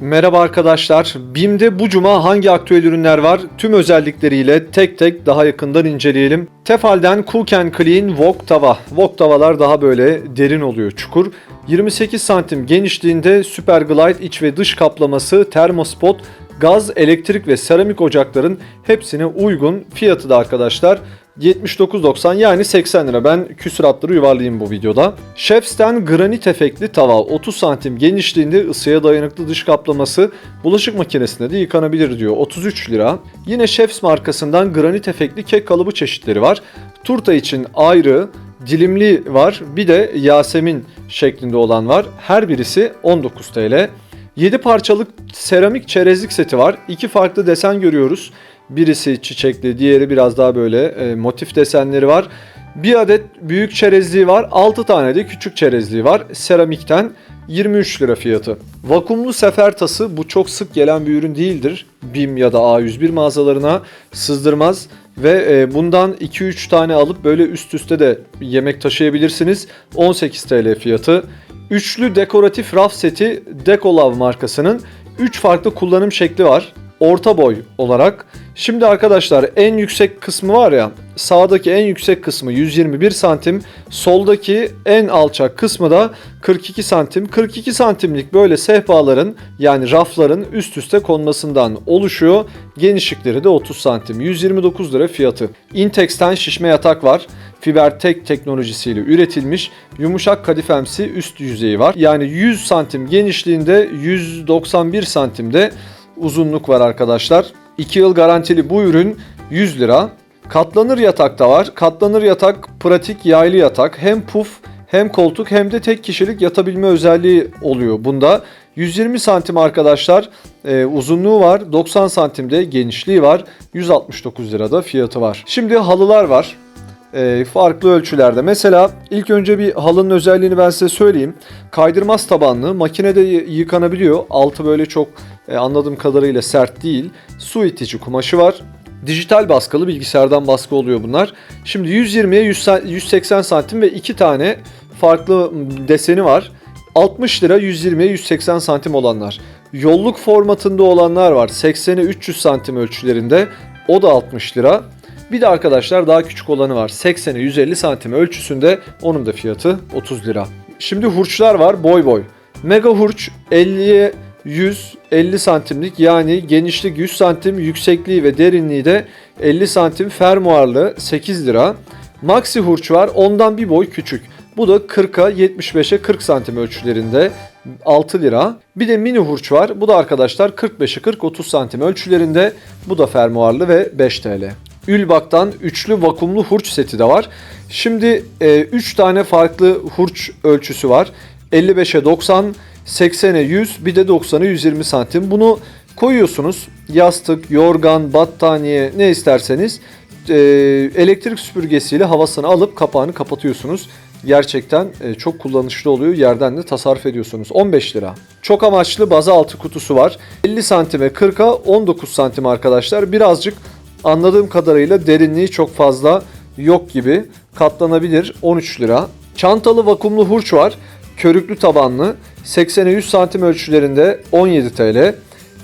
Merhaba arkadaşlar. BİM'de bu cuma hangi aktüel ürünler var? Tüm özellikleriyle tek tek daha yakından inceleyelim. Tefal'den Can Clean Wok tava. Wok tavalar daha böyle derin oluyor, çukur. 28 santim genişliğinde Super Glide iç ve dış kaplaması, termospot, gaz, elektrik ve seramik ocakların hepsine uygun. Fiyatı da arkadaşlar 79.90 yani 80 lira. Ben küsuratları yuvarlayayım bu videoda. Chefs'ten granit efektli tava 30 santim genişliğinde ısıya dayanıklı dış kaplaması bulaşık makinesinde de yıkanabilir diyor. 33 lira. Yine Chefs markasından granit efektli kek kalıbı çeşitleri var. Turta için ayrı, dilimli var. Bir de Yasemin şeklinde olan var. Her birisi 19 TL. 7 parçalık seramik çerezlik seti var. İki farklı desen görüyoruz. Birisi çiçekli, diğeri biraz daha böyle e, motif desenleri var. Bir adet büyük çerezliği var, 6 tane de küçük çerezliği var. Seramikten 23 lira fiyatı. Vakumlu sefer tası bu çok sık gelen bir ürün değildir. BİM ya da A101 mağazalarına sızdırmaz ve e, bundan 2-3 tane alıp böyle üst üste de yemek taşıyabilirsiniz. 18 TL fiyatı. Üçlü dekoratif raf seti Decolav markasının 3 farklı kullanım şekli var. Orta boy olarak. Şimdi arkadaşlar en yüksek kısmı var ya sağdaki en yüksek kısmı 121 santim soldaki en alçak kısmı da 42 santim. 42 santimlik böyle sehpaların yani rafların üst üste konmasından oluşuyor. Genişlikleri de 30 santim 129 lira fiyatı. Intex'ten şişme yatak var. Fibertek teknolojisiyle üretilmiş. Yumuşak kadifemsi üst yüzeyi var. Yani 100 santim genişliğinde 191 santimde uzunluk var arkadaşlar 2 yıl garantili bu ürün 100 lira. Katlanır yatak da var. Katlanır yatak pratik yaylı yatak. Hem puf hem koltuk hem de tek kişilik yatabilme özelliği oluyor bunda. 120 santim arkadaşlar e, uzunluğu var. 90 santimde genişliği var. 169 lirada fiyatı var. Şimdi halılar var. E, farklı ölçülerde. Mesela ilk önce bir halının özelliğini ben size söyleyeyim. Kaydırmaz tabanlı, makinede yıkanabiliyor. Altı böyle çok e, anladığım kadarıyla sert değil. Su itici kumaşı var. Dijital baskılı bilgisayardan baskı oluyor bunlar. Şimdi 120'ye 100 180 santim ve iki tane farklı deseni var. 60 lira 120'ye 180 santim olanlar. Yolluk formatında olanlar var. 80'e 300 santim ölçülerinde. O da 60 lira. Bir de arkadaşlar daha küçük olanı var. 80'e 150 santim ölçüsünde. Onun da fiyatı 30 lira. Şimdi hurçlar var boy boy. Mega hurç 50'ye 150 santimlik yani genişlik 100 santim, yüksekliği ve derinliği de 50 santim fermuarlı 8 lira. Maxi hurç var ondan bir boy küçük. Bu da 40'a 75'e 40 santim ölçülerinde 6 lira. Bir de mini hurç var. Bu da arkadaşlar 45'e 40 30 santim ölçülerinde. Bu da fermuarlı ve 5 TL. Ülbak'tan üçlü vakumlu hurç seti de var. Şimdi 3 tane farklı hurç ölçüsü var. 55'e 90, 80'e 100 bir de 90'a 120 santim. Bunu koyuyorsunuz. Yastık, yorgan, battaniye ne isterseniz e, elektrik süpürgesiyle havasını alıp kapağını kapatıyorsunuz. Gerçekten e, çok kullanışlı oluyor. Yerden de tasarruf ediyorsunuz. 15 lira. Çok amaçlı baza altı kutusu var. 50 santime 40'a 19 santim arkadaşlar. Birazcık anladığım kadarıyla derinliği çok fazla yok gibi. Katlanabilir 13 lira. Çantalı vakumlu hurç var. Körüklü tabanlı 80'e 100 santim ölçülerinde 17 TL.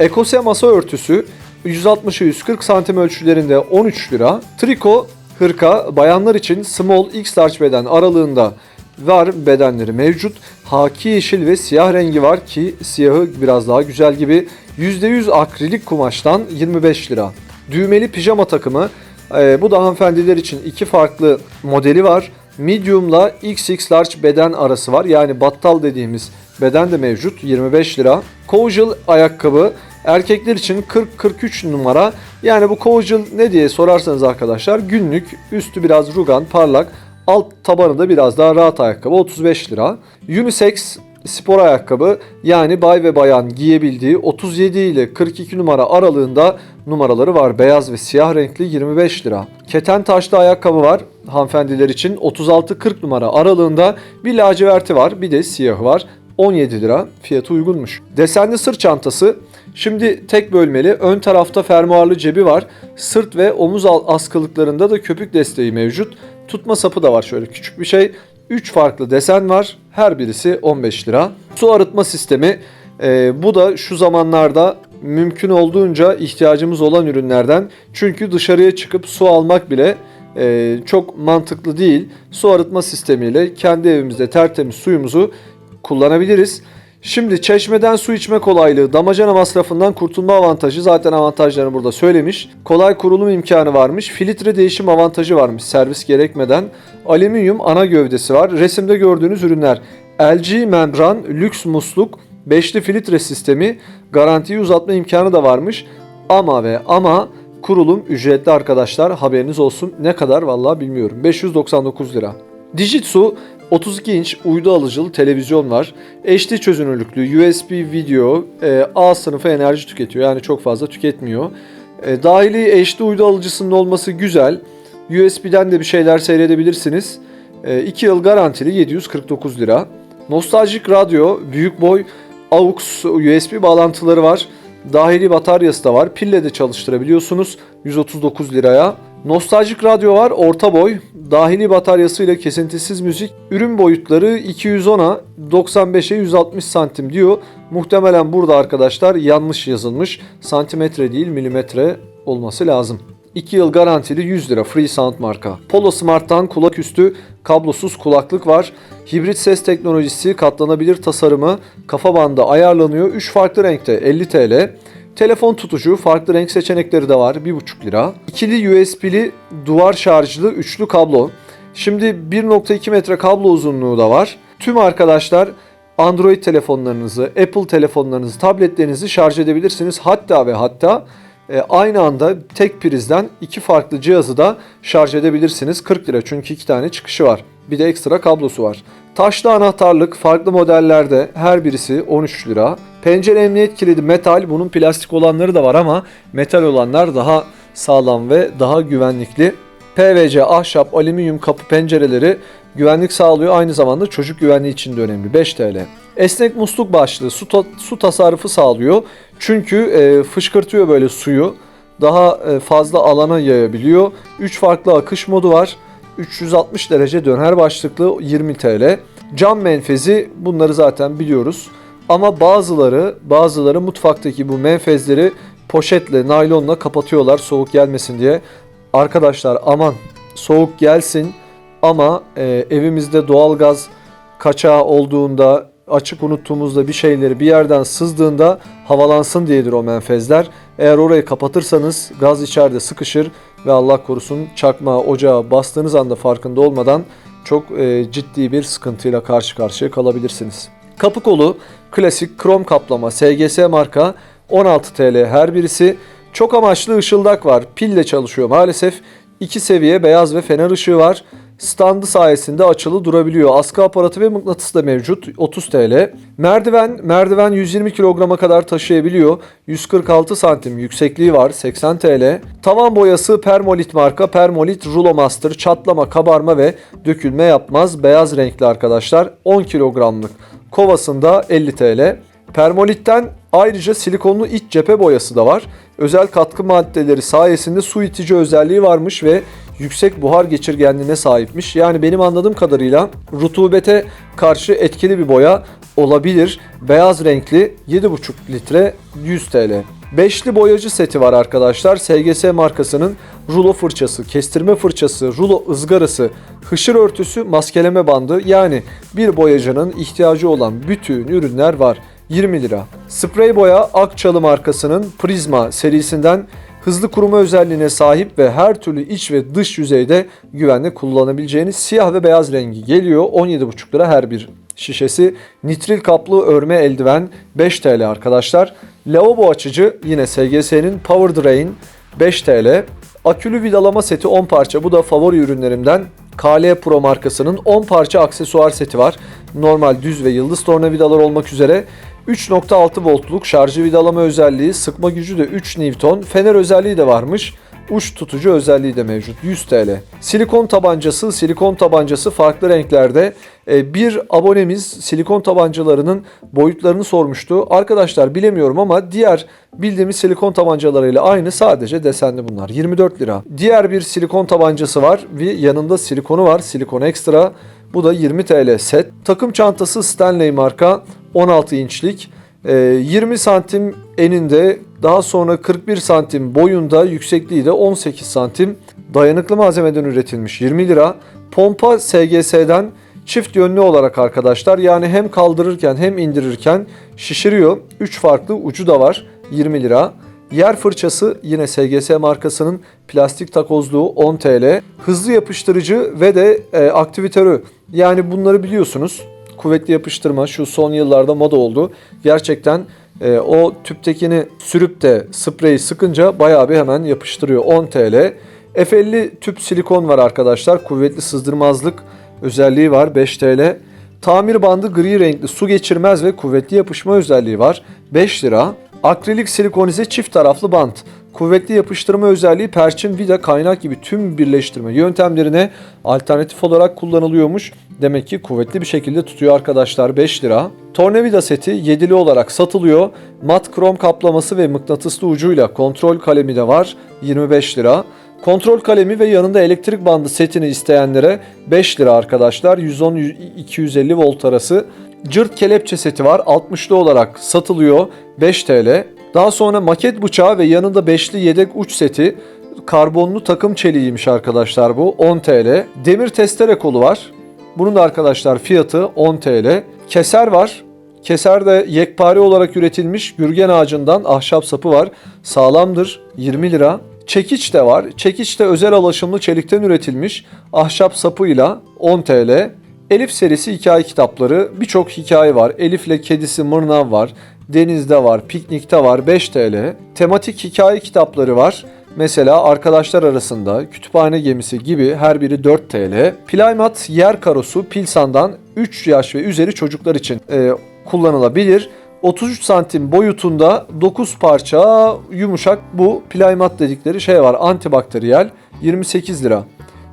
Ekose masa örtüsü 160'a 140 santim ölçülerinde 13 lira. Triko hırka bayanlar için small x large beden aralığında var bedenleri mevcut. Haki yeşil ve siyah rengi var ki siyahı biraz daha güzel gibi. %100 akrilik kumaştan 25 lira. Düğmeli pijama takımı ee, bu da hanımefendiler için iki farklı modeli var. Medium'la XX large beden arası var. Yani battal dediğimiz beden de mevcut 25 lira. Casual ayakkabı erkekler için 40-43 numara. Yani bu casual ne diye sorarsanız arkadaşlar günlük üstü biraz rugan parlak alt tabanı da biraz daha rahat ayakkabı 35 lira. Unisex spor ayakkabı yani bay ve bayan giyebildiği 37 ile 42 numara aralığında numaraları var. Beyaz ve siyah renkli 25 lira. Keten taşlı ayakkabı var hanımefendiler için 36-40 numara aralığında bir laciverti var bir de siyahı var. 17 lira fiyatı uygunmuş. Desenli sırt çantası şimdi tek bölmeli ön tarafta fermuarlı cebi var. Sırt ve omuz askılıklarında da köpük desteği mevcut. Tutma sapı da var şöyle küçük bir şey. 3 farklı desen var. Her birisi 15 lira. Su arıtma sistemi Ee, bu da şu zamanlarda mümkün olduğunca ihtiyacımız olan ürünlerden. Çünkü dışarıya çıkıp su almak bile e, çok mantıklı değil. Su arıtma sistemiyle kendi evimizde tertemiz suyumuzu kullanabiliriz. Şimdi çeşmeden su içme kolaylığı, damacana masrafından kurtulma avantajı zaten avantajlarını burada söylemiş. Kolay kurulum imkanı varmış. Filtre değişim avantajı varmış servis gerekmeden. Alüminyum ana gövdesi var. Resimde gördüğünüz ürünler. LG membran, lüks musluk, beşli filtre sistemi, garantiyi uzatma imkanı da varmış. Ama ve ama kurulum ücretli arkadaşlar haberiniz olsun. Ne kadar vallahi bilmiyorum. 599 lira. Dijitsu 32 inç uydu alıcılı televizyon var. HD çözünürlüklü USB video e, A sınıfı enerji tüketiyor. Yani çok fazla tüketmiyor. E, dahili HD uydu alıcısının olması güzel. USB'den de bir şeyler seyredebilirsiniz. 2 yıl garantili 749 lira. Nostaljik radyo, büyük boy AUX USB bağlantıları var. Dahili bataryası da var. Pille de çalıştırabiliyorsunuz 139 liraya. Nostaljik radyo var, orta boy. Dahili bataryasıyla kesintisiz müzik. Ürün boyutları 210'a 95'e 160 santim diyor. Muhtemelen burada arkadaşlar yanlış yazılmış. Santimetre değil milimetre olması lazım. 2 yıl garantili 100 lira Free Sound marka. Polo Smart'tan kulak üstü kablosuz kulaklık var. Hibrit ses teknolojisi, katlanabilir tasarımı, kafa bandı ayarlanıyor. 3 farklı renkte 50 TL. Telefon tutucu, farklı renk seçenekleri de var 1,5 lira. İkili USB'li duvar şarjlı üçlü kablo. Şimdi 1.2 metre kablo uzunluğu da var. Tüm arkadaşlar Android telefonlarınızı, Apple telefonlarınızı, tabletlerinizi şarj edebilirsiniz. Hatta ve hatta aynı anda tek prizden iki farklı cihazı da şarj edebilirsiniz. 40 lira çünkü iki tane çıkışı var. Bir de ekstra kablosu var. Taşlı anahtarlık farklı modellerde her birisi 13 lira. Pencere emniyet kilidi metal. Bunun plastik olanları da var ama metal olanlar daha sağlam ve daha güvenlikli. PVC, ahşap, alüminyum kapı pencereleri güvenlik sağlıyor. Aynı zamanda çocuk güvenliği için de önemli. 5 TL. Esnek musluk başlığı su, ta- su tasarrufu sağlıyor. Çünkü e, fışkırtıyor böyle suyu. Daha e, fazla alana yayabiliyor. 3 farklı akış modu var. 360 derece döner başlıklı 20 TL. Cam menfezi bunları zaten biliyoruz. Ama bazıları bazıları mutfaktaki bu menfezleri poşetle, naylonla kapatıyorlar soğuk gelmesin diye. Arkadaşlar aman soğuk gelsin ama e, evimizde doğalgaz kaçağı olduğunda açık unuttuğumuzda bir şeyleri bir yerden sızdığında havalansın diyedir o menfezler. Eğer orayı kapatırsanız gaz içeride sıkışır ve Allah korusun çakmağı ocağa bastığınız anda farkında olmadan çok e, ciddi bir sıkıntıyla karşı karşıya kalabilirsiniz. Kapı kolu klasik krom kaplama SGS marka 16 TL her birisi. Çok amaçlı ışıldak var. Pille çalışıyor maalesef. İki seviye beyaz ve fener ışığı var. Standı sayesinde açılı durabiliyor. Askı aparatı ve mıknatıs da mevcut. 30 TL. Merdiven, merdiven 120 kilograma kadar taşıyabiliyor. 146 santim yüksekliği var. 80 TL. Tavan boyası Permolit marka. Permolit Rulo Master çatlama, kabarma ve dökülme yapmaz. Beyaz renkli arkadaşlar. 10 kilogramlık. Kovasında 50 TL. Permolitten ayrıca silikonlu iç cephe boyası da var. Özel katkı maddeleri sayesinde su itici özelliği varmış ve yüksek buhar geçirgenliğine sahipmiş. Yani benim anladığım kadarıyla rutubete karşı etkili bir boya olabilir. Beyaz renkli 7,5 litre 100 TL. Beşli boyacı seti var arkadaşlar. SGS markasının rulo fırçası, kestirme fırçası, rulo ızgarası, hışır örtüsü, maskeleme bandı yani bir boyacının ihtiyacı olan bütün ürünler var. 20 lira. Sprey boya Akçalı markasının Prisma serisinden hızlı kuruma özelliğine sahip ve her türlü iç ve dış yüzeyde güvenle kullanabileceğiniz siyah ve beyaz rengi geliyor. 17,5 lira her bir şişesi. Nitril kaplı örme eldiven 5 TL arkadaşlar. Lavabo açıcı yine SGS'nin Power Drain 5 TL. Akülü vidalama seti 10 parça. Bu da favori ürünlerimden. KL Pro markasının 10 parça aksesuar seti var. Normal düz ve yıldız tornavidalar olmak üzere 3.6 voltluk şarjı vidalama özelliği, sıkma gücü de 3 Newton, fener özelliği de varmış. Uç tutucu özelliği de mevcut. 100 TL. Silikon tabancası, silikon tabancası farklı renklerde. Ee, Bir abonemiz silikon tabancalarının boyutlarını sormuştu. Arkadaşlar bilemiyorum ama diğer bildiğimiz silikon tabancalarıyla aynı sadece desenli bunlar. 24 lira. Diğer bir silikon tabancası var ve yanında silikonu var. Silikon ekstra. Bu da 20 TL set. Takım çantası Stanley marka 16 inçlik. Ee, 20 santim eninde daha sonra 41 santim boyunda yüksekliği de 18 santim dayanıklı malzemeden üretilmiş 20 lira. Pompa SGS'den çift yönlü olarak arkadaşlar yani hem kaldırırken hem indirirken şişiriyor. 3 farklı ucu da var 20 lira. Yer fırçası yine SGS markasının plastik takozluğu 10 TL. Hızlı yapıştırıcı ve de e, aktivitörü yani bunları biliyorsunuz. Kuvvetli yapıştırma şu son yıllarda moda oldu. Gerçekten e, o tüptekini sürüp de spreyi sıkınca bayağı bir hemen yapıştırıyor 10 TL. F50 tüp silikon var arkadaşlar. Kuvvetli sızdırmazlık özelliği var 5 TL. Tamir bandı gri renkli su geçirmez ve kuvvetli yapışma özelliği var 5 lira. Akrilik silikonize çift taraflı bant. Kuvvetli yapıştırma özelliği perçin, vida, kaynak gibi tüm birleştirme yöntemlerine alternatif olarak kullanılıyormuş. Demek ki kuvvetli bir şekilde tutuyor arkadaşlar 5 lira. Tornavida seti yedili olarak satılıyor. Mat krom kaplaması ve mıknatıslı ucuyla kontrol kalemi de var 25 lira. Kontrol kalemi ve yanında elektrik bandı setini isteyenlere 5 lira arkadaşlar. 110-250 volt arası. Cırt kelepçe seti var. 60'lı olarak satılıyor. 5 TL. Daha sonra maket bıçağı ve yanında beşli yedek uç seti. Karbonlu takım çeliğiymiş arkadaşlar bu. 10 TL. Demir testere kolu var. Bunun da arkadaşlar fiyatı 10 TL. Keser var. Keser de yekpare olarak üretilmiş gürgen ağacından ahşap sapı var. Sağlamdır. 20 lira. Çekiç de var. Çekiç de özel alaşımlı çelikten üretilmiş ahşap sapıyla 10 TL. Elif serisi hikaye kitapları. Birçok hikaye var. Elif'le kedisi Mırnav var. Denizde var, piknikte var 5 TL. Tematik hikaye kitapları var. Mesela arkadaşlar arasında kütüphane gemisi gibi her biri 4 TL. Playmat yer karosu Pilsan'dan 3 yaş ve üzeri çocuklar için e, kullanılabilir. 33 santim boyutunda 9 parça yumuşak bu playmat dedikleri şey var antibakteriyel 28 lira.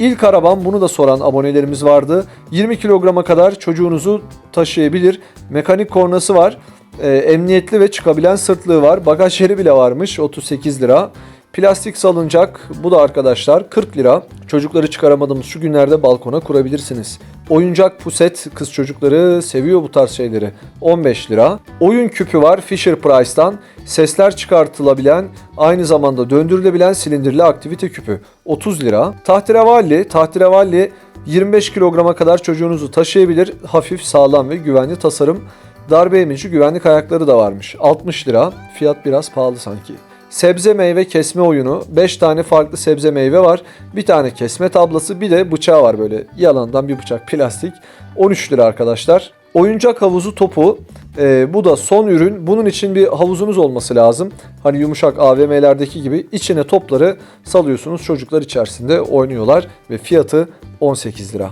İlk arabam bunu da soran abonelerimiz vardı. 20 kilograma kadar çocuğunuzu taşıyabilir. Mekanik kornası var. Ee, emniyetli ve çıkabilen sırtlığı var. Bagaj yeri bile varmış 38 lira. Plastik salıncak bu da arkadaşlar 40 lira. Çocukları çıkaramadığımız şu günlerde balkona kurabilirsiniz. Oyuncak puset kız çocukları seviyor bu tarz şeyleri. 15 lira. Oyun küpü var Fisher Price'tan. Sesler çıkartılabilen, aynı zamanda döndürülebilen silindirli aktivite küpü. 30 lira. Tahterevalli, tahterevalli 25 kilograma kadar çocuğunuzu taşıyabilir. Hafif, sağlam ve güvenli tasarım. Darbe emici güvenlik ayakları da varmış. 60 lira. Fiyat biraz pahalı sanki. Sebze meyve kesme oyunu. 5 tane farklı sebze meyve var. Bir tane kesme tablası bir de bıçağı var böyle. Yalandan bir bıçak plastik. 13 lira arkadaşlar. Oyuncak havuzu topu. Ee, bu da son ürün. Bunun için bir havuzunuz olması lazım. Hani yumuşak AVM'lerdeki gibi içine topları salıyorsunuz. Çocuklar içerisinde oynuyorlar ve fiyatı 18 lira.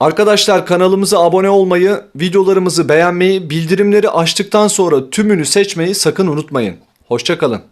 Arkadaşlar kanalımıza abone olmayı, videolarımızı beğenmeyi, bildirimleri açtıktan sonra tümünü seçmeyi sakın unutmayın. Hoşçakalın.